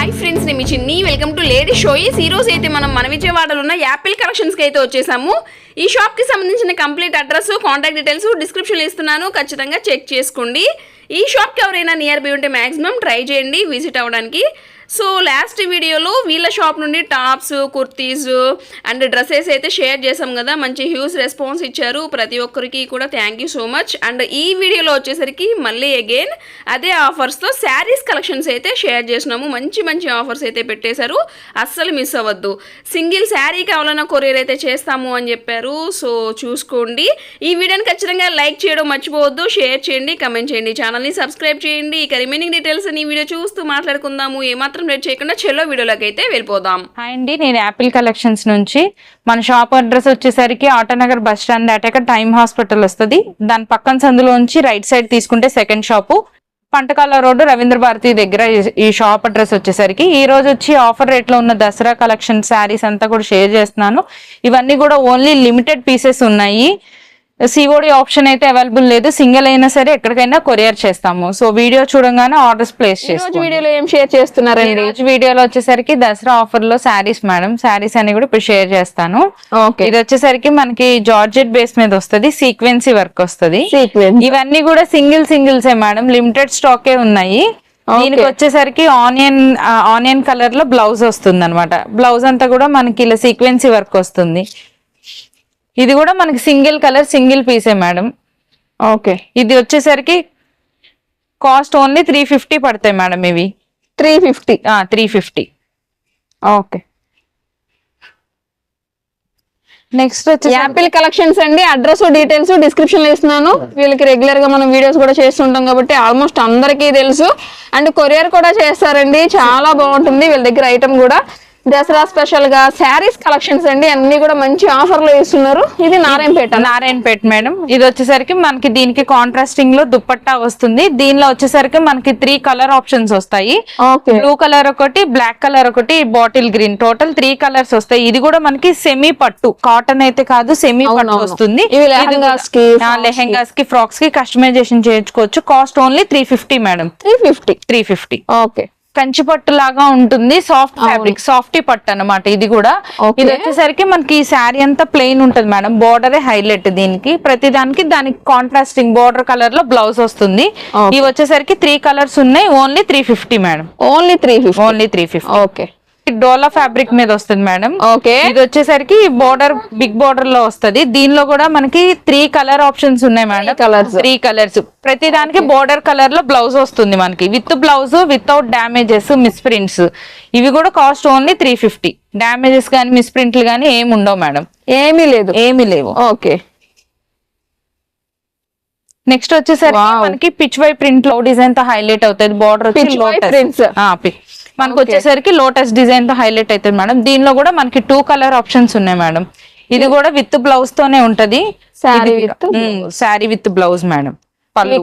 Hi friends నేను మీ చిన్ని. Welcome to lady షోయిస్ ఈ రోజు అయితే మనం మన విజయవాడలో ఉన్న యాపిల్ కలెక్షన్స్కి అయితే వచ్చేసాము. ఈ షాప్కి సంబంధించిన కంప్లీట్ అడ్రస్ కాంటాక్ట్ డీటెయిల్స్ డిస్క్రిప్షన్లో ఇస్తున్నాను. ఖచ్చితంగా చెక్ చేసుకోండి. ఈ షాప్కి ఎవరైనా నియర్ బై ఉంటే మ్యాక్సిమం ట్రై చేయండి విజిట్ అవ్వడానికి. సో లాస్ట్ వీడియోలో వీళ్ళ షాప్ నుండి టాప్స్ కుర్తీస్ అండ్ డ్రెస్సెస్ అయితే షేర్ చేసాం కదా. మంచి హ్యూజ్ రెస్పాన్స్ ఇచ్చారు. ప్రతి ఒక్కరికి కూడా thank you so much and ఈ వీడియోలో వచ్చేసరికి మళ్ళీ అగైన్ అదే ఆఫర్స్తో శారీస్ కలెక్షన్స్ అయితే షేర్ చేసినాము. మంచి మంచి ఆఫర్స్ అయితే పెట్టేశారు. అస్సలు మిస్ అవ్వద్దు. సింగిల్ శారీ కావాలన్నా కొరియర్ అయితే చేస్తాము అని చెప్పారు. సో చూసుకోండి. ఈ వీడియోని ఖచ్చితంగా లైక్ చేయడం మర్చిపోవద్దు. షేర్ చేయండి. కమెంట్ చేయండి. ఛానల్ని సబ్స్క్రైబ్ చేయండి. ఇక రిమైనింగ్ డీటెయిల్స్ ఈ వీడియో చూస్తూ మాట్లాడుకుందాము. ఏమాత్రం లేట్ చేయకుండా చెల్లో వీడియోలోకి అయితే వెళ్ళిపోదాం. హాయ్ అండి నేను యాపిల్ కలెక్షన్స్ నుంచి. మన షాప్ అడ్రస్ వచ్చేసరికి ఆటోనగర్ బస్ స్టాండ్ దాటాక టైమ్ హాస్పిటల్ వస్తుంది. దాని పక్కన సందులోంచి రైట్ సైడ్ తీసుకుంటే second shop Pantakala road Ravindra Bharathi దగ్గర ఈ- షాప్ అడ్రస్ వచ్చేసరికి. ఈ రోజు వచ్చి ఆఫర్ రేట్లో ఉన్న దసరా కలెక్షన్ శారీస్ అంతా కూడా షేర్ చేస్తున్నాను. ఇవన్నీ కూడా ఓన్లీ లిమిటెడ్ పీసెస్ ఉన్నాయి. సిఓడి ఆప్షన్ అయితే అవైలబుల్ లేదు. సింగిల్ అయినా సరే ఎక్కడికైనా కొరియర్ చేస్తాము. సో వీడియో చూడంగానే ఆర్డర్స్ ప్లేస్ చేసుకోండి. వీడియోలో ఏం షేర్ చేస్తున్నారండి? వీడియోలో వచ్చేసరికి దసరా ఆఫర్లో శారీస్ మేడం శారీస్ అని కూడా ఇప్పుడు షేర్ చేస్తాను. ఓకే ఇది వచ్చేసరికి మనకి జార్జెట్ బేస్ మీద వస్తది. సీక్వెన్సీ వర్క్ వస్తది. సీక్వెన్స్ ఇవన్నీ కూడా సింగిల్ సింగిల్స్ ఏ మేడం లిమిటెడ్ స్టాకే ఉన్నాయి. దీనికి వచ్చేసరికి ఆనియన్ ఆనియన్ కలర్లో బ్లౌజ్ వస్తుంది అనమాట బ్లౌజ్ అంతా కూడా మనకి ఇలా సీక్వెన్సీ వర్క్ వస్తుంది. ఇది కూడా మనకి సింగిల్ కలర్ సింగిల్ పీసే మేడం. ఓకే. ఇది వచ్చేసరికి కాస్ట్ ఓన్లీ త్రీ ఫిఫ్టీ పడతాయి మేడం ఇవి. Three fifty. Three fifty. Okay. Next వచ్చి యాపిల్ కలెక్షన్స్ అండి. అడ్రస్ డీటెయిల్స్ డిస్క్రిప్షన్లో ఇస్తున్నాను. వీళ్ళకి రెగ్యులర్గా మనం వీడియోస్ కూడా చేస్తుంటాం కాబట్టి ఆల్మోస్ట్ అందరికీ తెలుసు. అండ్ కొరియర్ కూడా చేస్తారండి. చాలా బాగుంటుంది. వీళ్ళ దగ్గర ఐటమ్ కూడా. దసరా స్పెషల్గా శారీస్ కలెక్షన్స్ అండి. అన్ని కూడా మంచి ఆఫర్లో ఇస్తున్నారు. ఇది నారాయణపేట. నారాయణపేట్ మేడం. ఇది వచ్చేసరికి మనకి దీనికి కాంట్రాస్టింగ్లో దుప్పట్టా వస్తుంది. దీనిలో వచ్చేసరికి మనకి త్రీ కలర్ ఆప్షన్స్ వస్తాయి. బ్లూ కలర్ ఒకటి బ్లాక్ కలర్ ఒకటి bottle green total three colours వస్తాయి. ఇది కూడా మనకి సెమీ పట్టు. కాటన్ అయితే కాదు సెమీ పట్టు. వస్తుంది. లెహెంగాస్కి ఫ్రాక్స్కి కస్టమైజేషన్ చేయించుకోవచ్చు. Cost only three fifty madam three fifty three fifty okay Kanchi పట్టు లాగా ఉంటుంది సాఫ్ట్ ఫ్యాబ్రిక్ సాఫ్టీ పట్టు అన్నమాట ఇది కూడా. ఇది వచ్చేసరికి మనకి ఈ శారీ అంతా ప్లెయిన్ ఉంటది మేడం. బోర్డర్ హైలైట్ దీనికి. ప్రతి దానికి దానికి కాంట్రాస్టింగ్ బోర్డర్ కలర్లో బ్లౌజ్ వస్తుంది. ఇవి వచ్చేసరికి త్రీ కలర్స్ ఉన్నాయి only three fifty madam. Only three fifty only three fifty okay. Dola fabric మీద వస్తుంది మేడం. ఓకే. ఇది వచ్చేసరికి బోర్డర్ బిగ్ బోర్డర్లో వస్తది. దీనిలో కూడా మనకి త్రీ కలర్ ఆప్షన్స్ ఉన్నాయి మేడం. colours. Three colours. ప్రతి దానికి బోర్డర్ కలర్లో బ్లౌజ్ వస్తుంది మనకి. With blouse without damages miss prints ఇవి కూడా cost only three fifty. Damages కానీ మిస్ ప్రింట్లు కానీ ఏమి ఉండవు మేడం. ఏమీ లేదు. ఏమి లేవు. ఓకే. నెక్స్ట్ వచ్చేసరికి. మనకి పిచ్ వై ప్రింట్లో డిజైన్తో హైలైట్ అవుతుంది. బోర్డర్ వచ్చి. మనకి వచ్చేసరికి లోటస్ డిజైన్తో హైలైట్ అవుతుంది మేడం. దీనిలో కూడా మనకి టూ కలర్ ఆప్షన్స్ ఉన్నాయి మేడం. ఇది కూడా విత్ బ్లౌజ్ తోనే ఉంటది. Saree with? Sari with blouse madam.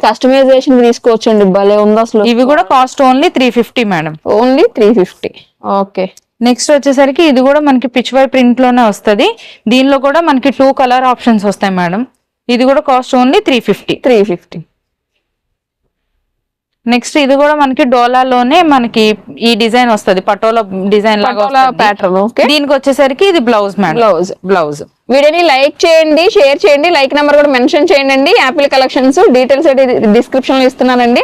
Customization తీసుకోవచ్చండి. భలే ఉంది అసలు. ఇవి కూడా cost only three fifty madam. Only three fifty okay next వచ్చేసరికి ఇది కూడా మనకి పిచ్ వై ప్రింట్లోనే వస్తది. దీనిలో కూడా మనకి టూ కలర్ ఆప్షన్స్ వస్తాయి మేడం. ఇది కూడా cost only three fifty three fifty next ఇది కూడా మనకి డోలాలోనే మనకి ఈ డిజైన్ వస్తది పటోలా డిజైన్ లాగా okay. దీనికి వచ్చేసరికి ఇది బ్లౌజ్ మేడం బ్లౌజ్ బ్లౌజ్. వీడియోని లైక్ చేయండి షేర్ చేయండి లైక్ నెంబర్ కూడా మెన్షన్ చేయండి యాపిల్ కలెక్షన్స్ డీటెయిల్స్ డిస్క్రిప్షన్లో ఇస్తున్నానండి.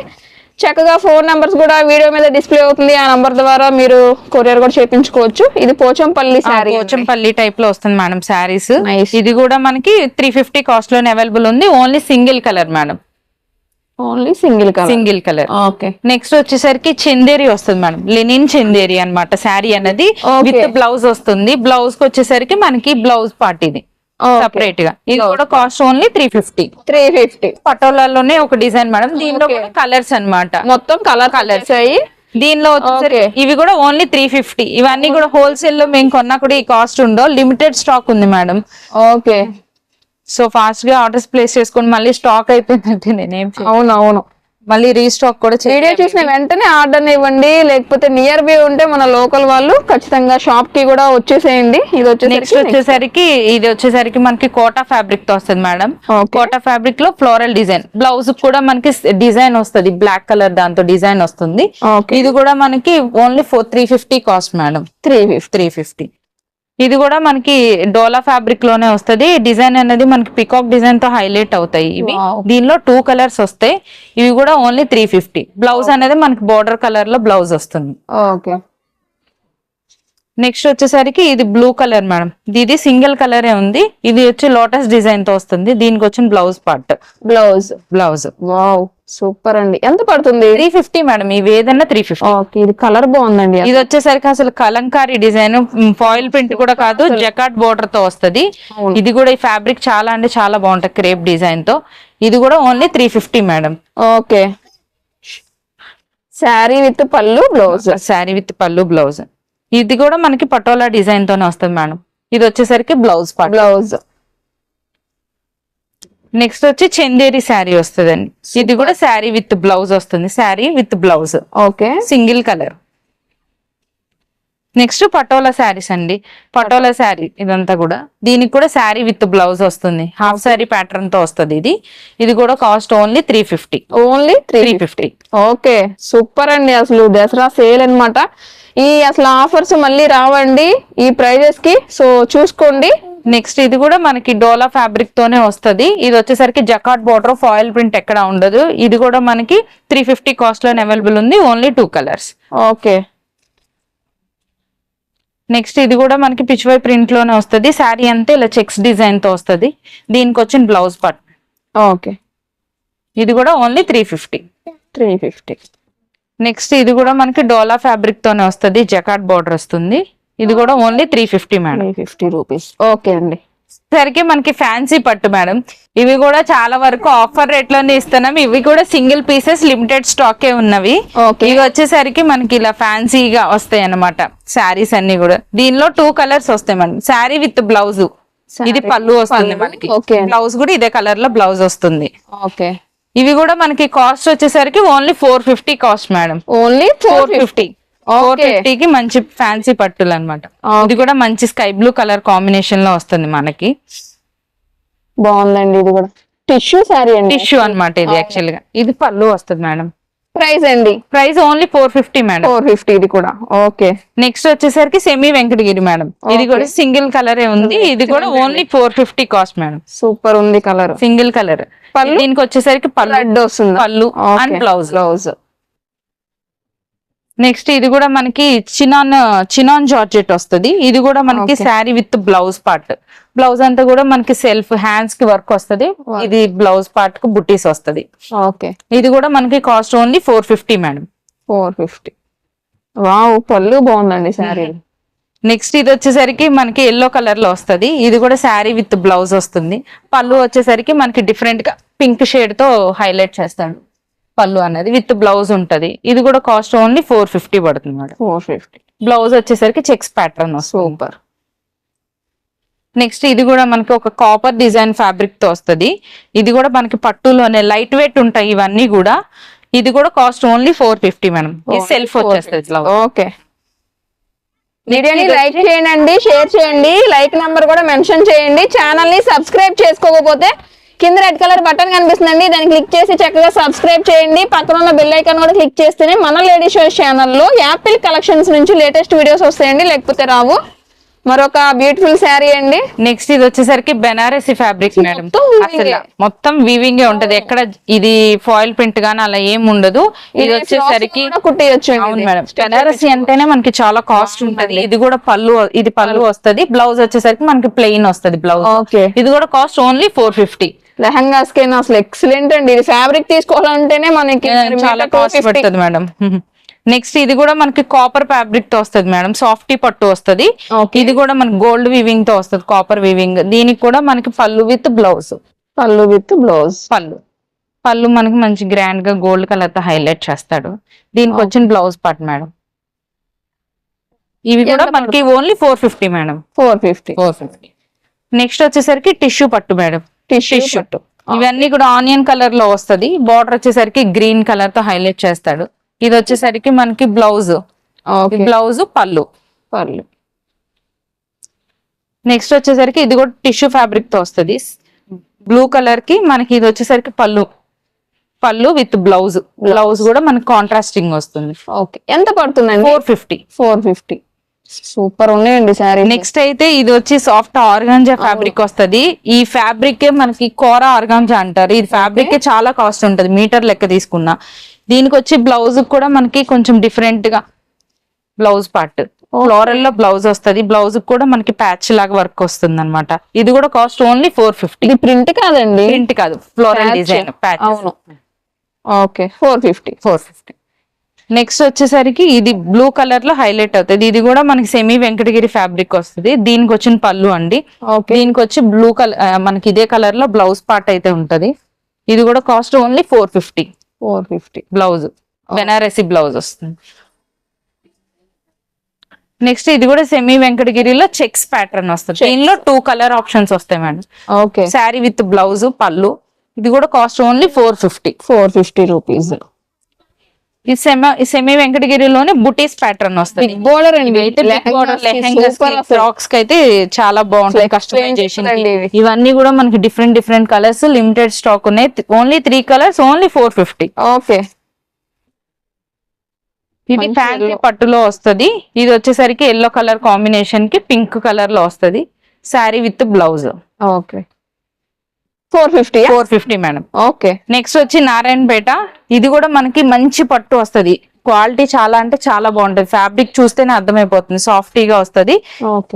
చక్కగా ఫోన్ నెంబర్స్ కూడా వీడియో మీద డిస్ప్లే అవుతుంది. ఆ నంబర్ ద్వారా మీరు కొరియర్ కూడా చేపించుకోవచ్చు ఇది పోచంపల్లి శారీ. పోచంపల్లి టైప్లో వస్తుంది మేడం శారీస్. ఇది కూడా మనకి త్రీ ఫిఫ్టీ కాస్ట్లోనే అవైలబుల్ ఉంది. Only single colour madam only single colour. Single colour. Okay. Next వచ్చేసరికి చందేరి వస్తుంది మేడం. లెనిన్ చందేరి అన్నమాట శారీ Okay. విత్ బ్లౌజ్ వస్తుంది. బ్లౌజ్కి వచ్చేసరికి మనకి బ్లౌజ్ పార్ట్ ఇది. సపరేట్గా. ఇది కూడా cost only three fifty three fifty పటోలాలోనే ఒక డిజైన్ మేడం. దీనిలో కలర్స్ అన్నమాట. మొత్తం కలర్ కలర్స్ అయ్యి. దీనిలో. ఇవి కూడా ఓన్లీ త్రీ ఫిఫ్టీ ఇవన్నీ కూడా హోల్సేల్లో మేము కొన్నా కూడా ఈ కాస్ట్ ఉండో లిమిటెడ్ స్టాక్ ఉంది మేడం. ఓకే. సో ఫాస్ట్గా ఆర్డర్స్ ప్లేస్ చేసుకొని మళ్ళీ స్టాక్ అయిపోయిందంటే నేనేం చేయను. అవును అవును మళ్ళీ రీస్టాక్ కూడా వీడియో. చూసిన వెంటనే ఆర్డర్ ఇవ్వండి లేకపోతే నియర్ బై ఉంటే మన లోకల్ వాళ్ళు ఖచ్చితంగా షాప్కి కూడా వచ్చేసేయండి. ఇది నెక్స్ట్ వచ్చేసరికి ఇది వచ్చేసరికి మనకి కోటా ఫ్యాబ్రిక్తో వస్తుంది మేడం. కోటా ఫ్యాబ్రిక్లో ఫ్లోరల్ డిజైన్ బ్లౌజ్ కూడా మనకి డిజైన్ వస్తుంది. బ్లాక్ కలర్ దాంతో డిజైన్ వస్తుంది. ఇది కూడా మనకి only four three fifty cost madam. Three fifty three fifty ఇది కూడా మనకి డోలా ఫ్యాబ్రిక్లోనే వస్తది. డిజైన్ అనేది మనకి పికాక్ డిజైన్తో హైలైట్ అవుతాయి ఇవి. దీనిలో టూ కలర్స్ వస్తాయి. ఇవి కూడా ఓన్లీ త్రీ ఫిఫ్టీ బ్లౌజ్ అనేది మనకి బోర్డర్ కలర్లో బ్లౌజ్ వస్తుంది. ఓకే నెక్స్ట్ వచ్చేసరికి ఇది బ్లూ కలర్ మేడం. ఇది సింగిల్ కలరే ఉంది. ఇది వచ్చి లోటస్ డిజైన్తో వస్తుంది. దీనికి వచ్చిన blouse part. Blouse. Blouse. Wow super అండి. ఎంత పడుతుంది? Three fifty madam. ఇవి ఏదన్నా త్రీ ఫిఫ్టీ. ఓకే ఇది కలర్ బాగుందండి. ఇది వచ్చేసరికి అసలు కలంకారీ డిజైన్ ఫాయిల్ ప్రింట్ కూడా కాదు జకాట్ బోర్డర్తో వస్తది. ఇది కూడా ఈ ఫ్యాబ్రిక్ చాలా అంటే చాలా బాగుంటది క్రేప్ డిజైన్తో ఇది కూడా only three fifty madam. Okay. Sari with pallu blouse. Sari with pallu blouse. ఇది కూడా మనకి పటోలా డిజైన్ తోనే వస్తుంది మేడం. ఇది వచ్చేసరికి బ్లౌజ్ పార్ట్. బ్లౌజ్. నెక్స్ట్ వచ్చి చందేరి శారీ వస్తుందండి. ఇది కూడా శారీ విత్ బ్లౌజ్ వస్తుంది. Sari with blouse. Okay. Single colour. Next Patola saris అండి. పటోలా శారీ ఇదంతా కూడా. దీనికి కూడా శారీ విత్ బ్లౌజ్ వస్తుంది. హాఫ్ శారీ ప్యాటర్న్తో వస్తుంది ఇది. ఇది కూడా cost only three fifty only three fifty okay super అండి అసలు దసరా సేల్ అన్నమాట. ఈ అసలు ఆఫర్స్ మళ్ళీ రావండి. ఈ ప్రైజెస్కి. సో చూసుకోండి. నెక్స్ట్ ఇది కూడా మనకి డోలా ఫ్యాబ్రిక్ తోనే వస్తది. ఇది వచ్చేసరికి జకాట్ బోర్డర్ ఫాయిల్ ప్రింట్ ఎక్కడ ఉండదు. ఇది కూడా మనకి త్రీ ఫిఫ్టీ కాస్ట్లోనే అవైలబుల్ ఉంది. Only two colours okay next ఇది కూడా మనకి పిచ్వై ప్రింట్లోనే వస్తది. శారీ అంతా ఇలా చెక్స్ డిజైన్తో వస్తది. దీనికి వచ్చిన బ్లౌజ్ పార్ట్ ఓకే ఇది కూడా only three fifty three fifty next ఇది కూడా మనకి డోలా ఫ్యాబ్రిక్ తోనే వస్తది. జకాట్ బోర్డర్ వస్తుంది. ఇది కూడా only three fifty madam fifty rupees okay అండి. సరికి మనకి ఫ్యాన్సీ పట్టు మేడం. ఇవి కూడా చాలా వరకు ఆఫర్ రేట్లోనే ఇస్తున్నాం. ఇవి కూడా సింగిల్ పీసెస్ లిమిటెడ్ స్టాకే ఉన్నవి. ఇవి వచ్చేసరికి మనకి ఇలా ఫ్యాన్సీగా వస్తాయి అన్నమాట శారీస్ అన్ని కూడా. దీనిలో టూ కలర్స్ వస్తాయి మేడం. Sari with blouse. ఇది పళ్ళు వస్తుంది మనకి. బ్లౌజ్ కూడా ఇదే కలర్లో బ్లౌజ్ వస్తుంది. ఓకే. ఇవి కూడా మనకి కాస్ట్ వచ్చేసరికి only four fifty cost madam. Only four fifty four ఫిఫ్టీకి మంచి ఫ్యాన్సీ పట్టులు అనమాట. ఇది కూడా మంచి స్కై బ్లూ కలర్ కాంబినేషన్లో వస్తుంది మనకి. బాగుందండి ఇది కూడా. టిష్యూ శారీ అండి. టిష్యూ అన్నమాట ఇది యాక్చువల్గా. ఇది పళ్ళు వస్తుంది మేడం. ప్రైస్ అండి. Price only four fifty madam. Four fifty ఇది కూడా. ఓకే నెక్స్ట్ వచ్చేసరికి సెమీ వెంకటగిరి మేడం. ఇది కూడా సింగిల్ కలరే ఉంది. ఇది కూడా only four fifty cost madam. Super ఉంది కలర్. Single colour. పళ్ళు? దీనికి వచ్చేసరికి పళ్ళు. వస్తుంది? పళ్ళు. And blouse. బ్లౌజ్. నెక్స్ట్ ఇది కూడా మనకి చినాన్ చినాన్ జార్జెట్ వస్తుంది. ఇది కూడా మనకి. Sari with blouse part. Blouse అంతా కూడా మనకి సెల్ఫ్ హ్యాండ్స్కి వర్క్ వస్తుంది. ఇది బ్లౌజ్ పార్ట్కు బుట్టీస్ వస్తుంది. ఓకే. ఇది కూడా మనకి cost only four fifty madam. Four fifty. Wow pallu బాగుందండి శారీ. నెక్స్ట్ ఇది వచ్చేసరికి మనకి ఎల్లో కలర్లో వస్తది. ఇది కూడా శారీ విత్ బ్లౌజ్ వస్తుంది. పళ్ళు వచ్చేసరికి మనకి డిఫరెంట్గా పింక్ షేడ్తో హైలైట్ చేస్తాడు. పళ్ళు అనేది విత్ బ్లౌజ్ ఉంటది. ఇది కూడా కాస్ట్ ఓన్లీ ఫోర్ ఫిఫ్టీ పడుతుంది మేడం. Four fifty. బ్లౌజ్ వచ్చేసరికి చెక్స్ ప్యాటర్న్ సూపర్. నెక్స్ట్ ఇది కూడా మనకి ఒక కాపర్ డిజైన్ ఫ్యాబ్రిక్తో వస్తది. ఇది కూడా మనకి పట్టులోనే లైట్ వెయిట్ ఉంటాయి ఇవన్నీ కూడా. ఇది కూడా cost only four fifty madam. Self వచ్చేస్తుంది ఓకే. వీడియోని లైక్ చేయండి షేర్ చేయండి లైక్ నెంబర్ కూడా మెన్షన్ చేయండి. ఛానల్ని సబ్స్క్రైబ్ చేసుకోకపోతే కింద రెడ్ కలర్ బటన్ కనిపిస్తుందండి. దాన్ని క్లిక్ చేసి చక్కగా సబ్స్క్రైబ్ చేయండి. పక్కన ఉన్న బెల్ ఐకాన్ కూడా క్లిక్ చేస్తేనే మన లేడీ షోస్ ఛానల్లో యాపిల్ కలెక్షన్స్ నుంచి లేటెస్ట్ వీడియోస్ వస్తాయండి. లేకపోతే రావు. మరొక బ్యూటిఫుల్ శారీ అండి. నెక్స్ట్ ఇది వచ్చేసరికి బెనారసి ఫ్యాబ్రిక్ మేడం. మొత్తం అసలు వీవింగ్ ఉంటది. ఎక్కడ ఇది ఫాయిల్ ప్రింట్ గానీ అలా ఏం ఉండదు. ఇది వచ్చేసరికి అవును మేడం. బెనారసి అంటేనే మనకి చాలా కాస్ట్ ఉంటది. ఇది కూడా పళ్ళు ఇది పళ్ళు వస్తది. బ్లౌజ్ వచ్చేసరికి మనకి ప్లెయిన్ వస్తది బ్లౌజ్ ఇది కూడా cost only four fifty lehengas కైనా అసలు ఎక్సలెంట్ అండి. ఇది ఫ్యాబ్రిక్ తీసుకోవాలంటేనే మనకి చాలా కాస్ట్ పడుతుంది మేడం. నెక్స్ట్ ఇది కూడా మనకి కాపర్ ఫ్యాబ్రిక్తో వస్తది మేడం. సాఫ్టీ పట్టు వస్తది. ఇది కూడా మనకి గోల్డ్ వీవింగ్తో వస్తది కాపర్ వీవింగ్ దీనికి కూడా మనకి pallu with blouse pallu with blouse pallu. Pallu మనకి మంచి గ్రాండ్గా గోల్డ్ కలర్తో హైలైట్ చేస్తాడు. దీనికి వచ్చిన బ్లౌజ్ పార్ట్ మేడం. ఇవి కూడా మనకి only four fifty madam. Four fifty four fifty next వచ్చేసరికి టిష్యూ పట్టు మేడం. టిష్యూ టిష్యూ ఇవన్నీ కూడా ఆనియన్ కలర్లో వస్తది. బార్డర్ వచ్చేసరికి గ్రీన్ కలర్తో హైలైట్ చేస్తాడు. ఇది వచ్చేసరికి మనకి బ్లౌజ్ బ్లౌజ్ పళ్ళు. పర్లేదు నెక్స్ట్ వచ్చేసరికి ఇది కూడా టిష్యూ ఫ్యాబ్రిక్తో వస్తది. బ్లూ కలర్కి మనకి ఇది వచ్చేసరికి పళ్ళు. పళ్ళు విత్ బ్లౌజ్ బ్లౌజ్ కూడా మనకి కాంట్రాస్టింగ్ వస్తుంది. ఓకే ఎంత పడుతుందండి? Four fifty four fifty super ఉన్నాయండి శారీ నెక్స్ట్ అయితే ఇది వచ్చి సాఫ్ట్ ఆర్గాంజా ఫ్యాబ్రిక్ వస్తది. ఈ ఫ్యాబ్రిక్ మనకి కోరా ఆర్గాంజా అంటారు. ఈ ఫ్యాబ్రిక్ చాలా కాస్ట్ ఉంటది. మీటర్ లెక్క తీసుకున్నా. దీనికి వచ్చి బ్లౌజ్ కూడా మనకి కొంచెం డిఫరెంట్గా బ్లౌజ్ పార్ట్. ఫ్లోరల్లో బ్లౌజ్ వస్తది. బ్లౌజ్ కూడా మనకి ప్యాచ్ లాగా వర్క్ వస్తుంది అనమాట ఇది కూడా కాస్ట్ ఓన్లీ ఫోర్ ఫిఫ్టీ ఇది ప్రింట్ కాదండి. ప్రింట్ కాదు. Floral. Design patch okay. Four fifty four fifty next వచ్చేసరికి ఇది బ్లూ కలర్లో హైలైట్ అవుతుంది. ఇది కూడా మనకి సెమీ వెంకటగిరి ఫ్యాబ్రిక్ వస్తుంది. దీనికి వచ్చిన పళ్ళు అండి. దీనికి వచ్చి బ్లూ కలర్ మనకి ఇదే కలర్లో బ్లౌజ్ పార్ట్ అయితే ఉంటది. ఇది కూడా cost only four fifty four fifty blouse Banarasi blouse వస్తుంది. నెక్స్ట్ ఇది కూడా సెమీ వెంకటగిరిలో చెక్స్ ప్యాటర్న్ వస్తుంది. దీనిలో టూ కలర్ ఆప్షన్స్ వస్తాయి madam. Okay sari with blouse పళ్ళు. ఇది కూడా cost only four fifty four fifty rupees ఈ సెమ సెమీ వెంకటగిరిలోనే బుటీస్ ప్యాటర్న్ వస్తుంది. బోర్డర్ అండి. బోర్డర్ లెహెంగాస్ ఫ్రాక్స్కి అయితే చాలా బాగుంటాయి కస్టమైజేషన్. ఇవన్నీ కూడా మనకి different different colours limited stock ఉన్నాయి. Only three colours only four fifty okay ఇది ఫ్యాన్సీ. పట్టులో వస్తది. ఇది వచ్చేసరికి ఎల్లో కలర్ కాంబినేషన్కి పింక్ కలర్లో వస్తది. Sari with blouse okay four fifty four fifty madam okay next వచ్చి నారాయణపేట ఇది కూడా మనకి మంచి పట్టు వస్తది. క్వాలిటీ చాలా అంటే చాలా బాగుంటది. ఫ్యాబ్రిక్ చూస్తేనే అర్థమైపోతుంది. సాఫ్టీగా వస్తది.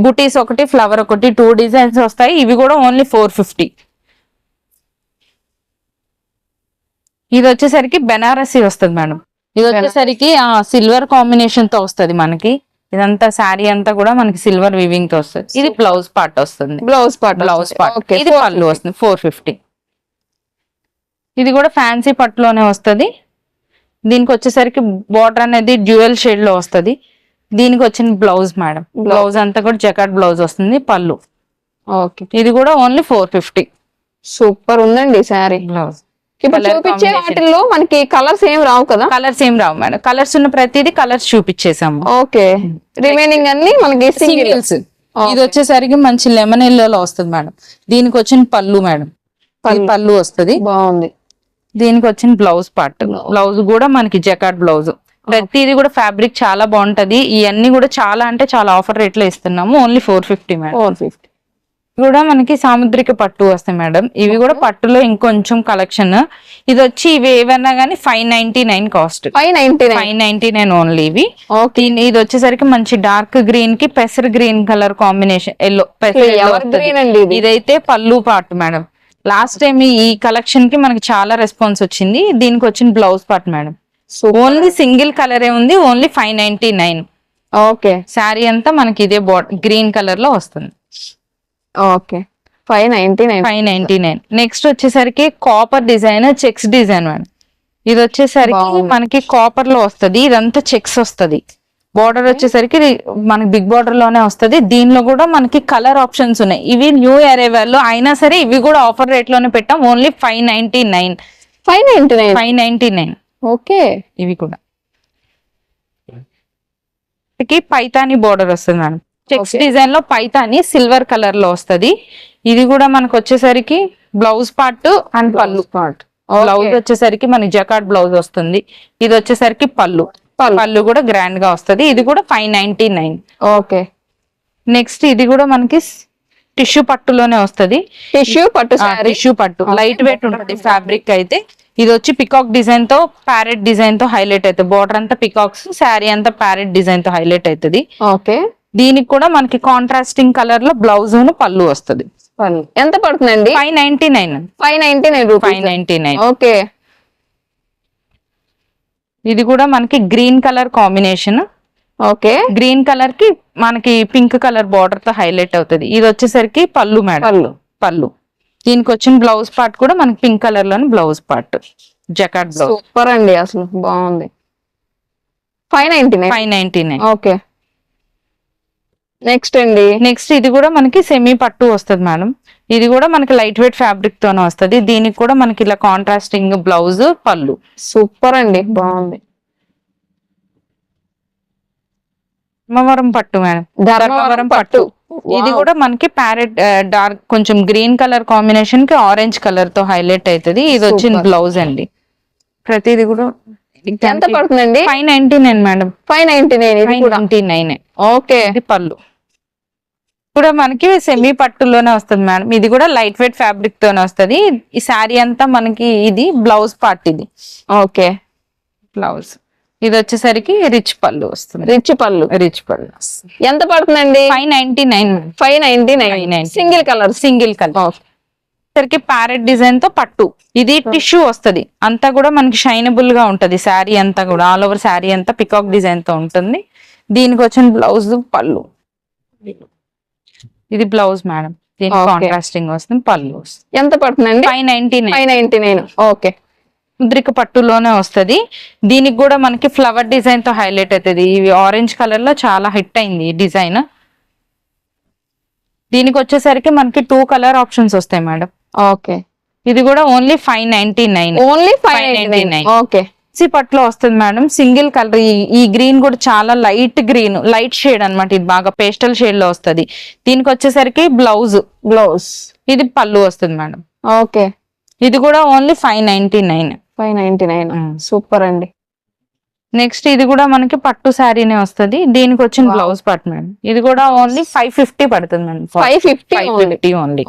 బుటీస్ ఒకటి ఫ్లవర్ ఒకటి టూ డిజైన్స్ వస్తాయి. ఇవి కూడా ఓన్లీ ఫోర్ ఫిఫ్టీ. ఇది వచ్చేసరికి బెనారసి వస్తుంది మేడం. ఇది వచ్చేసరికి సిల్వర్ కాంబినేషన్తో వస్తది మనకి. ఇదంతా శారీ అంతా కూడా మనకి సిల్వర్ వివింగ్తో వస్తుంది. ఇది బ్లౌజ్ పార్ట్ వస్తుంది. Blouse part blouse part. ఇది పళ్ళు వస్తుంది ఫోర్ ఫిఫ్టీ. ఇది కూడా ఫ్యాన్సీ పట్టులోనే వస్తది. దీనికి వచ్చేసరికి బార్డర్ అనేది డ్యూయల్ షేడ్లో వస్తది. దీనికి వచ్చిన బ్లౌజ్ మేడం బ్లౌజ్ అంతా కూడా జకాట్ బ్లౌజ్ వస్తుంది పళ్ళు. ఓకే ఇది కూడా ఓన్లీ ఫోర్ ఫిఫ్టీ సూపర్ ఉందండి శారీ బ్లౌజ్ ఇప్పుడు చూపించే. వాటిల్లో మనకి కలర్స్ ఏం రావు కదా? కలర్స్ ఏం రావు మేడం కలర్స్ ఉన్న ప్రతిదీ కలర్స్ చూపించేసాము. ఓకే రిమైనింగ్ అన్ని మనకి సింగిల్ సింగిల్స్ ఇది వచ్చేసరికి మంచి లెమన్ ఎల్లో వస్తుంది మేడం దీనికి వచ్చిన పళ్ళు మేడం పళ్ళు వస్తది. బాగుంది. దీనికి వచ్చిన బ్లౌజ్ పార్ట్. బ్లౌజ్. కూడా మనకి జకాట్ బ్లౌజ్. ప్రతిది కూడా ఫ్యాబ్రిక్ చాలా బాగుంటది. ఇవన్నీ కూడా చాలా అంటే చాలా ఆఫర్ రేట్లో ఇస్తున్నాము. Only four fifty madam. Four fifty. కూడా మనకి సాముద్రిక పట్టు వస్తాయి మేడం. ఇవి కూడా పట్టులో ఇంకొంచెం కలెక్షన్. ఇది వచ్చి ఇవి ఏవన్నా గానీ five ninety nine cost. Five ninety nine. Five ninety nine only ఇవి. ఇది వచ్చేసరికి మంచి డార్క్ గ్రీన్కి పెసర్ గ్రీన్ కలర్ కాంబినేషన్ ఎల్లో పెసర్ ఇదైతే పళ్ళు పార్ట్ మేడం. లాస్ట్ టైం ఈ కలెక్షన్కి మనకి చాలా రెస్పాన్స్ వచ్చింది. దీనికి వచ్చిన blouse part madam only single కలరే ఉంది only five ninety nine okay sari అంతా మనకి ఇదే గ్రీన్ కలర్లో వస్తుంది. Okay five ninety nine five ninety nine next వచ్చేసరికి copper design checks design madam ఇది వచ్చేసరికి. మనకి కాపర్లో వస్తది ఇదంతా చెక్స్ వస్తది. బార్డర్ వచ్చేసరికి మనకి బిగ్ బార్డర్లోనే వస్తది. దీనిలో కూడా మనకి కలర్ ఆప్షన్స్ ఉన్నాయి. ఇవి న్యూ అరైవల్లో అయినా సరే ఇవి కూడా ఆఫర్ రేట్లోనే పెట్టాం. Only five ninety nine five ninety nine five ninety nine okay ఇవి కూడా. పైతాని బోర్డర్ వస్తుంది మేడం చెక్స్. డిజైన్లో పైతాని సిల్వర్ కలర్లో వస్తది. ఇది కూడా మనకు వచ్చేసరికి బ్లౌజ్ పార్ట్ అండ్ పళ్ళు. పార్ట్ బ్లౌజ్ వచ్చేసరికి మనకి జకాట్ బ్లౌజ్ వస్తుంది. ఇది వచ్చేసరికి పళ్ళు. పళ్ళు. కూడా గ్రాండ్గా వస్తది. ఇది కూడా five ninety nine okay. Next ఇది కూడా మనకి టిష్యూ పట్టులోనే వస్తది. టిష్యూ పట్టు టిష్యూ పట్టు. లైట్ వెయిట్ ఉంటుంది ఫ్యాబ్రిక్ అయితే. ఇది వచ్చి పికాక్ డిజైన్తో ప్యారెట్ డిజైన్తో హైలైట్ అవుతుంది బార్డర్ అంతా పికాక్స్ శారీ అంతా ప్యారెట్ డిజైన్తో హైలైట్ అవుతుంది ఓకే. దీనికి కూడా మనకి కాంట్రాస్టింగ్ కలర్లో బ్లౌజ్ పళ్ళు వస్తుంది. ఎంత పడుతుందండి? Five ninety nine five ninety nine five ninety nine okay. ఇది కూడా మనకి green colour combination. Okay. Green కలర్కి మనకి పింక్ కలర్ బార్డర్తో హైలైట్ అవుతుంది. ఇది వచ్చేసరికి పళ్ళు మేడం. పళ్ళు. పళ్ళు. దీనికి వచ్చిన బ్లౌజ్ పార్ట్ కూడా మనకి pink కలర్లోని blouse part. Jacquard blouse. Super అండి అసలు బాగుంది. Five ninety nine. Five ninety nine. Okay. Next అండి. నెక్స్ట్ ఇది కూడా మనకి సెమీ పట్టు వస్తుంది మేడం ఇది కూడా మనకి లైట్ వెయిట్ ఫ్యాబ్రిక్ తోనే వస్తుంది. దీనికి కూడా మనకి ఇలా కాంట్రాస్టింగ్ బ్లౌజ్ పళ్ళు. సూపర్ అండి. బాగుంది. ధర్మవరం పట్టు మేడం ధర్మవరం పట్టు. ఇది కూడా మనకి ప్యారెట్ డార్క్ కొంచెం గ్రీన్ కలర్ కాంబినేషన్కి ఆరెంజ్ కలర్తో హైలైట్ అవుతుంది ఇది వచ్చిన. బ్లౌజ్ అండి. ప్రతిది కూడా ఎంత పడుతుందండి? Five ninety nine madam five ninety nine ninety nine okay ఇది పళ్ళు. కూడా మనకి సెమీ పట్టులోనే వస్తుంది మేడం ఇది కూడా లైట్ వెయిట్ ఫ్యాబ్రిక్ తోనే వస్తుంది. ఈ శారీ అంతా మనకి ఇది బ్లౌజ్ పార్ట్ ఇది. ఓకే బ్లౌజ్ ఇది వచ్చేసరికి రిచ్ పళ్ళు వస్తుంది. రిచ్ పళ్ళు. రిచ్ పళ్ళు ఎంత పడుతుందండి? Five ninety nine five ninety nine 599. Single colour single colour సరికి ప్యారెట్ డిజైన్తో పట్టు. ఇది టిష్యూ వస్తది. అంతా కూడా మనకి షైనబుల్గా ఉంటది. శారీ అంతా కూడా. ఆల్ ఓవర్ శారీ అంతా పికాక్ డిజైన్తో ఉంటుంది. దీనికి వచ్చిన బ్లౌజ్ పళ్ళు. ఇది బ్లౌజ్ మేడం దీనికి. కాంట్రాస్టింగ్ వస్తుంది. పళ్ళు ఎంత పడుతుందండి? Five ninety nine five ninety nine okay. Mudrika పట్టులోనే వస్తది. దీనికి కూడా మనకి ఫ్లవర్ డిజైన్తో హైలైట్ అవుతుంది ఇవి ఆరెంజ్ కలర్లో చాలా హిట్ అయింది ఈ డిజైన్ దీనికి వచ్చేసరికి మనకి టూ కలర్ ఆప్షన్స్ వస్తాయి మేడం ఓకే. ఇది కూడా only five ninety nine only five ninety nine 599. Okay పట్లో వస్తుంది మేడం సింగిల్ కలర్ ఈ గ్రీన్ కూడా చాలా లైట్ గ్రీన్ లైట్ షేడ్ అన్నమాట. ఇది బాగా పేస్టల్ షేడ్లో వస్తది. దీనికి వచ్చేసరికి బ్లౌజ్ బ్లౌజ్ ఇది పళ్ళు వస్తుంది మేడం ఓకే. ఇది కూడా only five ninety nine five ninety nine super అండి. నెక్స్ట్ ఇది కూడా మనకి పట్టు శారీనే వస్తది. దీనికి వచ్చిన. బ్లౌజ్ పార్ట్ మేడం ఇది కూడా ఓన్లీ ఫైవ్ ఫిఫ్టీ పడుతుంది మేడం ఫైవ్ ఫిఫ్టీ ఓన్లీ